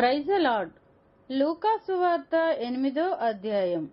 Praise lord. లూకా సువార్త ఎనిమిదో అధ్యాయం.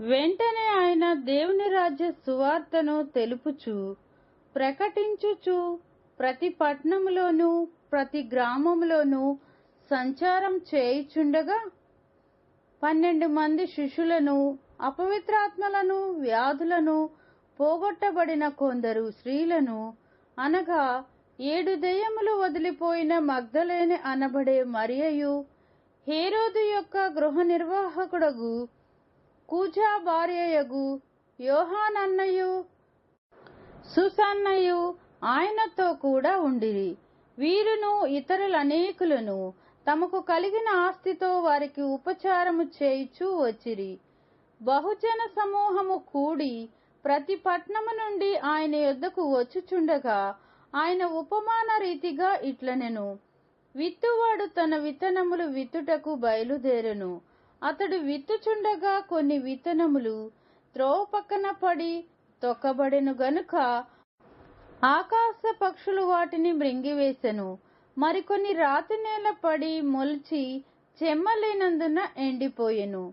వెంటనే ఆయన దేవుని రాజ్య సువార్తను తెలుపుచు ప్రకటించుచు ప్రతి పట్టణంలోనూ ప్రతి గ్రామంలోనూ సంచారం చేయుచుండగా పన్నెండు మంది శిష్యులను అపవిత్రాత్మలను వ్యాధులను పోగొట్టబడిన కొందరు స్త్రీలను అనగా ఏడు దెయ్యములు వదిలిపోయిన మగ్ధలేని అనబడే మరియయు హేరోదు యొక్క గృహ నిర్వాహకుడగు కూజా భార్యయగు యోహానన్నయు సుసన్నయు ఆయనతో కూడా ఉండిరి. వీరును ఇతరులనేకులను తమకు కలిగిన ఆస్తితో వారికి ఉపచారము చేయుచూ వచ్చిరి. బహుజన సమూహము కూడి ప్రతి పట్నము నుండి ఆయన యొద్దకు వచ్చుచుండగా ఆయన ఉపమాన రీతిగా ఇట్లనెను. విత్తువాడు తన విత్తనములు విత్తుటకు బయలుదేరెను. అతడు విత్తుచుండగా కొన్ని విత్తనములు త్రోవ పక్కన పడి తొక్కబడెను గనుక ఆకాశ పక్షులు వాటిని మృంగివేశెను మరికొన్ని రాతి నేల పడి మొలిచి చెమ్మలేనందున ఎండిపోయెను.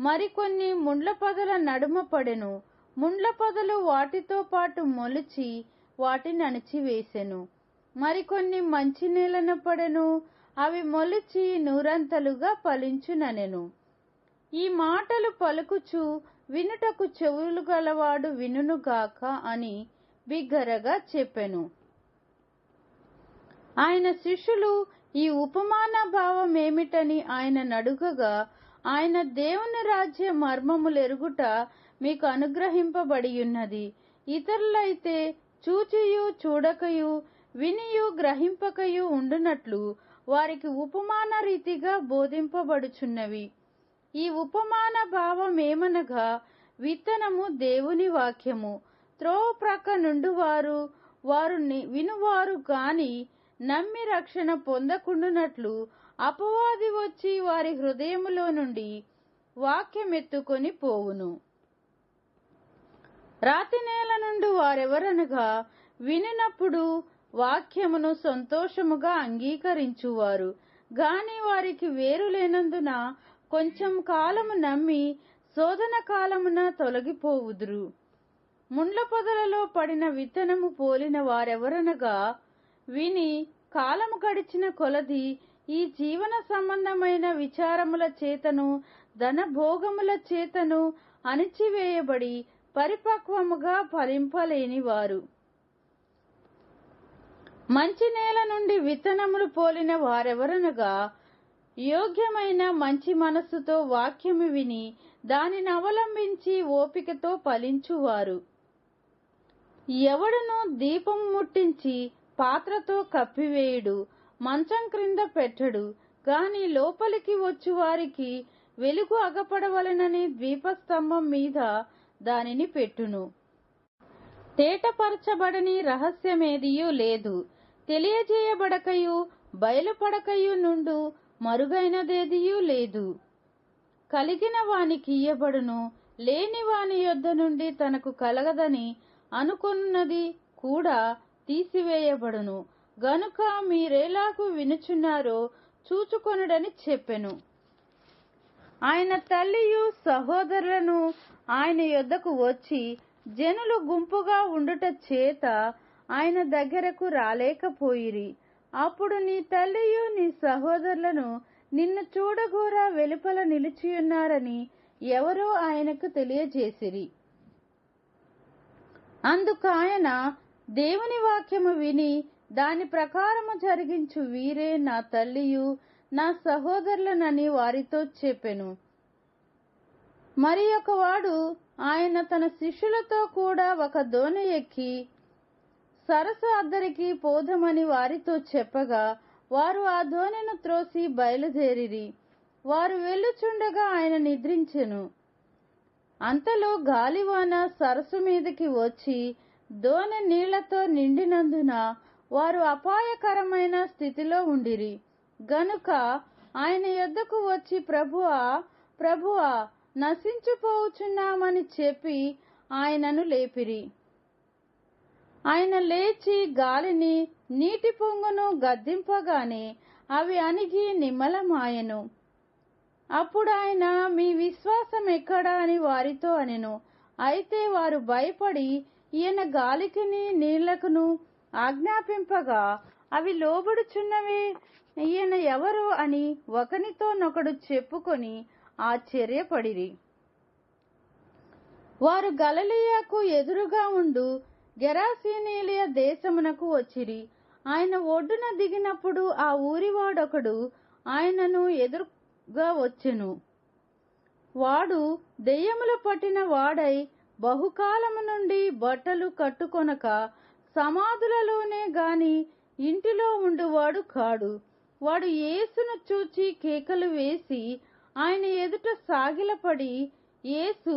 మరికొన్ని ముండ్ల పొదల నడుమ పడెను. ముండ్ల పొదలు వాటితో పాటు మొలిచి వాటిని అణిచివేసెను. మరికొన్ని మంచి నేలన పడెను. అవి మొలిచి నూరంతలుగా ఫలించుననెను. ఈ మాటలు పలుకుచు వినుటకు చెవులు గలవాడు వినుగాక అని బిగ్గరగా చెప్పెను. ఆయన శిష్యులు ఈ ఉపమాన భావం ఏమిటని ఆయన నడుగగా ఆయన దేవుని రాజ్య మర్మములెరుగుట మీకు అనుగ్రహింపబడియున్నది. ఇతరులైతే చూచియు చూడకయు వినియు గ్రహింపకయు ఉండునట్లు వారికి ఉపమాన రీతిగా బోధింపబడుచున్నవి. ఈ ఉపమాన భావం ఏమనగా విత్తనము దేవుని వాక్యము. త్రోవ ప్రక్క నుండి వారు వారు వినువారు గాని నమ్మి రక్షణ పొందకుండునట్లు అపవాది వచ్చి వారి హృదయములో నుండి వాక్యమెత్తుకొని పోవును. రాతి నేల నుండి వారెవరనగా వినినప్పుడు వాక్యమును సంతోషముగా అంగీకరించువారు. గాని వారికి వేరు లేనందున కొంచెం కాలము నమ్మి శోధన కాలమున తొలగిపోవుదురు. ముండ్ల పొదలలో పడిన విత్తనము పోలిన వారెవరనగా విని కాలము గడిచిన కొలది ఈ జీవన సంబంధమైన విచారముల చేతను ధనభోగముల చేతను అణిచివేయబడి పరిపక్వముగా ఫలింపలేని వారు మంచి నేల నుండి విత్తనములు పోలిన వారెవరనగా యోగ్యమైన మంచి మనస్సుతో వాక్యము విని దానిని అవలంబించి ఓపికతో ఫలించువారు. ఎవడును దీపం ముట్టించి పాత్రతో కప్పివేయుడు మంచం క్రింద పెట్టడు గాని లోపలికి వచ్చువారికి వెలుగు అగపడవలనని ద్వీపస్తంభం మీద దానిని పెట్టును. తేటపరచబడని రహస్యమేదియూ లేదు. తెలియజేయబడకయు బయలుపడకయు నుండు మరుగైనదేదియూ లేదు. కలిగిన వానికి ఇయ్యబడును లేని వాని యొద్ద నుండి తనకు కలగదని అనుకున్నది కూడా తీసివేయబడును. గనుక మీరేలాగు వినుచున్నారో చూచుకొనుడని చెప్పెను. ఆయన తల్లియు సహోదరులను ఆయన యొద్దకు వచ్చి జనులు గుంపుగా ఉండుట చేత ఆయన దగ్గరకు రాలేకపోయిరి. అప్పుడు నీ తల్లియు నీ సహోదరులను నిన్ను చూడగోరా వెలుపల నిలిచియున్నారని ఎవరో ఆయనకు తెలియజేసిరి. అందుకు ఆయన దేవుని వాక్యము విని దాని ప్రకారము జరిగించు వీరే నా తల్లియు నా సహోదరులనని వారితో చెప్పెను. మరి ఒకవాడు ఆయన తన శిష్యులతో కూడా ఒక దోణి ఎక్కి సరస్సు అద్దరికి పోదమని వారితో చెప్పగా వారు ఆ దోణిను త్రోసి బయలుదేరిరి. వారు వెళ్ళుచుండగా ఆయన నిద్రించెను. అంతలో గాలివాన సరస్సు మీదకి వచ్చి దోణి నీళ్ళతో నిండినందున వారు అపాయకరమైన స్థితిలో ఉండిరి. గనుక ఆయన యొద్దకు వచ్చి ప్రభువా ప్రభువా నశించిపోవుచున్నామని చెప్పి ఆయనను లేపిరి. ఆయన లేచి గాలిని నీటి పొంగును గద్దింపగానే అవి అణిగి నిమ్మలమాయను. అప్పుడు ఆయన మీ విశ్వాసం ఎక్కడా? అని వారితో అనెను. అయితే వారు భయపడి ఈయన గాలికిని నీళ్ళకును ఆజ్ఞాపింపగా అవి లోబడుచున్నవే. ఈయన ఎవరు అని ఒకనితోనొకడు చెప్పుకొని ఆశ్చర్యపడిరి. వారు గలలియాకు ఎదురుగా ఉండు గెరాసీనీలియ దేశమునకు వచ్చిరి. ఆయన ఒడ్డున దిగినప్పుడు ఆ ఊరివాడొకడు ఆయనను ఎదురుగా వచ్చెను. వాడు దెయ్యములు పట్టిన వాడై బహుకాలము నుండి బట్టలు కట్టుకొనక సమాధులలోనే గాని ఇంటిలో ఉండువాడు కాడు. వాడు యేసును చూచి కేకలు వేసి ఆయన ఎదుట సాగిలపడి యేసు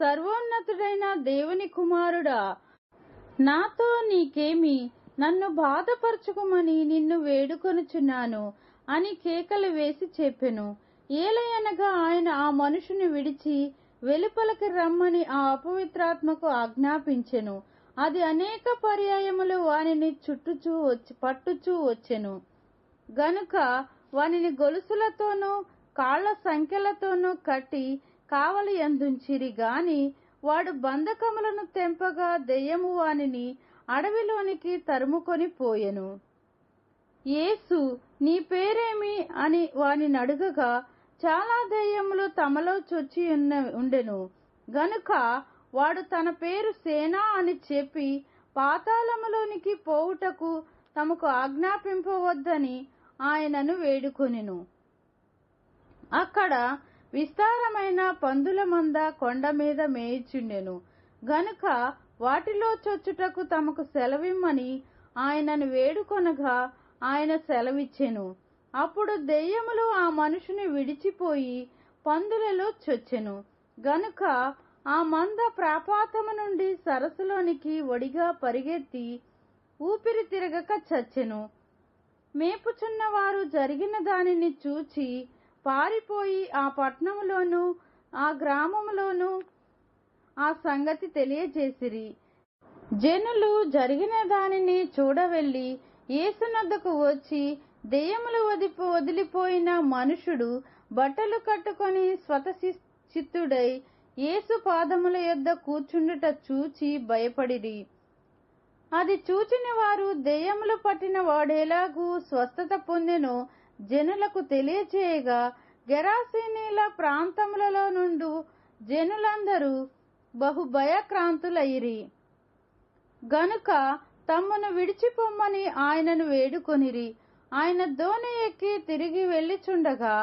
సర్వోన్నతుడైన దేవుని కుమారుడా నాతో నీకేమి? నన్ను బాధపరచుకోమని నిన్ను వేడుకొనుచున్నాను అని కేకలు వేసి చెప్పెను. ఏలయనగా ఆయన ఆ మనుషుని విడిచి వెలుపలకి రమ్మని ఆ అపవిత్రాత్మకు ఆజ్ఞాపించెను. అది అనేక పర్యాయములు వానిని చుట్టుచూ వచ్చి పట్టుచూ వచ్చెను. గనుక వానిని గొలుసులతోనూ కాళ్ళ సంఖ్యలతోనూ కట్టి కావలి అందుంచిరి గాని వాడు బంధకములను తెంపగా దెయ్యము వానిని అడవిలోనికి తరుముకొని పోయెను. యేసు నీ పేరేమి అని వానిని అడుగగా చాలా దెయ్యములు తమలో చొచ్చి ఉన్న ఉండెను. గనుక వాడు తన పేరు సేనా అని చెప్పి పాతాళములోనికి పోవుటకు తమకు ఆజ్ఞాపింపవద్దని ఆయనను వేడుకొనెను. అక్కడ విస్తారమైన పందుల మంద కొండ మీద మేయిచుండెను. గనుక వాటిలో చొచ్చుటకు తమకు సెలవిమ్మని ఆయనను వేడుకొనగా ఆయన సెలవిచ్చెను. అప్పుడు దెయ్యములు ఆ మనుషుని విడిచిపోయి పందులలో చొచ్చెను. గనుక ఆ మంద ప్రాపాతము నుండి సరస్సులోనికి ఒడిగా పరిగెత్తి ఊపిరి తిరగక చచ్చెను. మేపుచున్నవారు జరిగిన దానిని చూచి పారిపోయి ఆ పట్నములోనూ ఆ గ్రామములోను ఆ సంగతి తెలియజేసిరి. జనులు జరిగిన దానిని చూడవెళ్ళి యేసునద్దకు వచ్చి దెయ్యములు వదిపి వదిలిపోయిన మనుషుడు బట్టలు కట్టుకొని చిత్తుడై యేసు పాదముల యొద్ద కూర్చుండుట చూచి భయపడిరి. అది చూచిన వారు దెయ్యములు పట్టిన వాడేలాగూ స్వస్థత పొందెను జనులకు తెలియచేయగా గెరాసీనీల ప్రాంతములలో నుండు జనులందరూ బహు భయక్రాంతులైరి. గనుక తమ్మును విడిచిపొమ్మని ఆయనను వేడుకొనిరి. ఆయన దోణి ఎక్కి తిరిగి వెళ్ళిచుండగా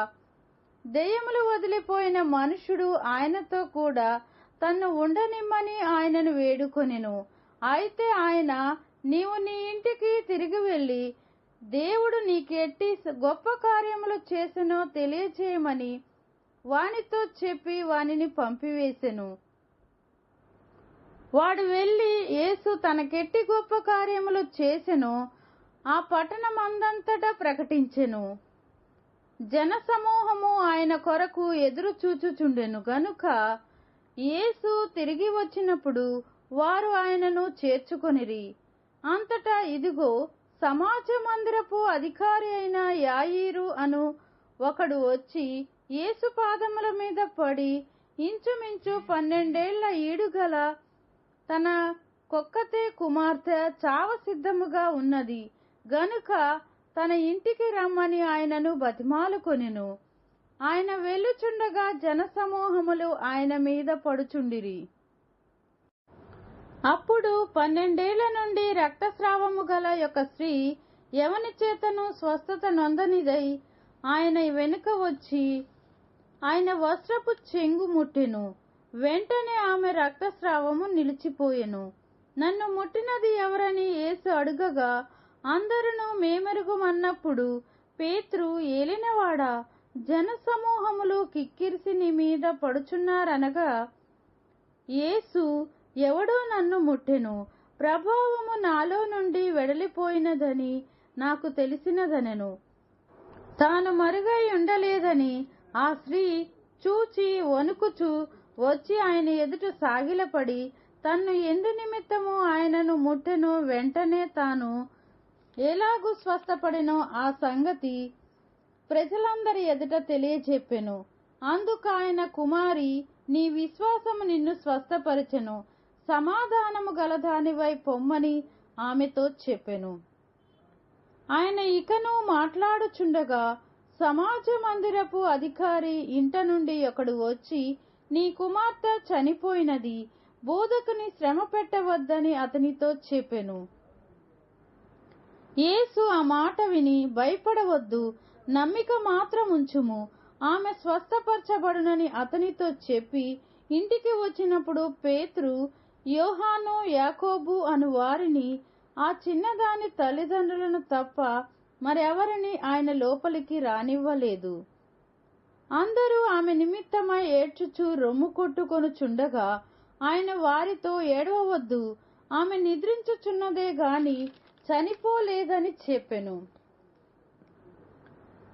దెయ్యములు వదిలిపోయిన మనుషుడు ఆయనతో కూడా తన్ను ఉండనిమ్మని ఆయనను వేడుకొనెను. అయితే ఆయన నీవు నీ ఇంటికి తిరిగి వెళ్ళి దేవుడు నీకెట్టి గొప్ప కార్యములు చేసెనో తెలియచేయమని వానితో చెప్పి వానిని పంపివేసెను. వాడు వెళ్ళి యేసు తనకెట్టి గొప్ప కార్యములు చేసెనో ఆ పట్టణమందంతటా ప్రకటించెను. జనసమూహము ఆయన కొరకు ఎదురు చూచుచుండెను గనుక యేసు తిరిగి వచ్చినప్పుడు వారు ఆయనను చేర్చుకొనిరి. అంతటా ఇదిగో సమాజ మందిరపు అధికారి అయిన యాయీరు అను ఒకడు వచ్చి యేసు పాదముల మీద పడి ఇంచుమించు పన్నెండేళ్ళ ఈడుగల తన కొక్కతే కుమార్తె చావ సిద్ధముగా ఉన్నది. గనుక తన ఇంటికి రమ్మని ఆయనను బతిమాలుకొనెను. ఆయన వెళ్ళుచుండగా జనసమూహములు ఆయన మీద పడుచుండిరి. అప్పుడు పన్నెండేళ్ళ నుండి రక్తస్రావము గల యొక్క స్త్రీ ఎవని చేతను స్వస్థత నొందనిదై ఆయన వెనుక వచ్చి ఆయన వస్త్రపు చెంగు ముట్టెను. వెంటనే ఆమె రక్తస్రావము నిలిచిపోయెను. నన్ను ముట్టినది ఎవరని యేసు అడుగగా అందరును మేమెరుగుమన్నప్పుడు పేతురు ఏలినవాడా జనసమూహములు కిక్కిరిసి నీ మీద పడుచున్నారనగా యేసు ఎవడో నన్ను ముట్టెను. ప్రభావము నాలో నుండి వెడలిపోయినదని నాకు తెలిసినదనెను. తాను మరుగై ఉండలేదని ఆ స్త్రీ చూచి వణుకుచు వచ్చి ఆయన ఎదుట సాగిలపడి తన్ను ఎందు నిమిత్తము ఆయనను ముట్టెను? వెంటనే తాను ఎలాగూ స్వస్థపడినో ఆ సంగతి ప్రజలందరి ఎదుట తెలియజెప్పెను. అందుకు ఆయన కుమారి నీ విశ్వాసము నిన్ను స్వస్థపరచెను. సమాధానము గలదానివై పొమ్మని ఆమెతో చెప్పెను. ఆయన ఇకను మాట్లాడుచుండగా సమాజ మందిరపు అధికారి ఇంట నుండి ఒకడు వచ్చి నీ కుమార్తె చనిపోయినది బోధకుని శ్రమ పెట్టవద్దని అతనితో చెప్పెను. యేసు ఆ మాట విని భయపడవద్దు. నమ్మిక మాత్రం ఉంచుము. ఆమె స్వస్థపరచబడునని అతనితో చెప్పి ఇంటికి వచ్చినప్పుడు పేతురు యోహాను యాకోబు అను వారిని ఆ చిన్నదాని తల్లిదండ్రులను తప్ప మరెవరిని ఆయన లోపలికి రానివ్వలేదు. అందరూ ఆమె నిమిత్తమై ఏడ్చుచూ రొమ్ము కొట్టుకొనుచుండగా ఆయన వారితో ఏడవవద్దు. ఆమె నిద్రించుచున్నదే గాని చనిపోలేదని చెప్పెను.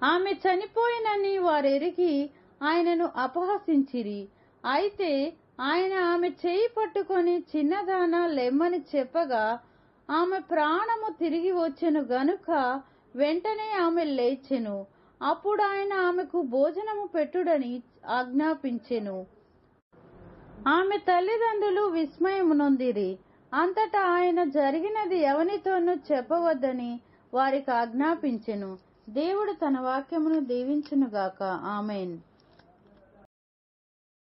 ఆమె చనిపోయినని వారెరిగి ఆయనను అపహసించిరి. అయితే ఆయన ఆమె చేయి పట్టుకొని చిన్నదాన లెమ్మని చెప్పగా ఆమె ప్రాణము తిరిగి వచ్చెను గనుక వెంటనే ఆమె లేచెను. అప్పుడు ఆయన ఆమెకు భోజనము పెట్టుడని ఆజ్ఞాపించెను. ఆమె తల్లిదండ్రులు విస్మయమునొందిరి. అంతటా ఆయన జరిగినది ఎవనితోనూ చెప్పవద్దని వారికి ఆజ్ఞాపించెను. దేవుడు తన వాక్యమును దీవించునుగాక. ఆమెన్.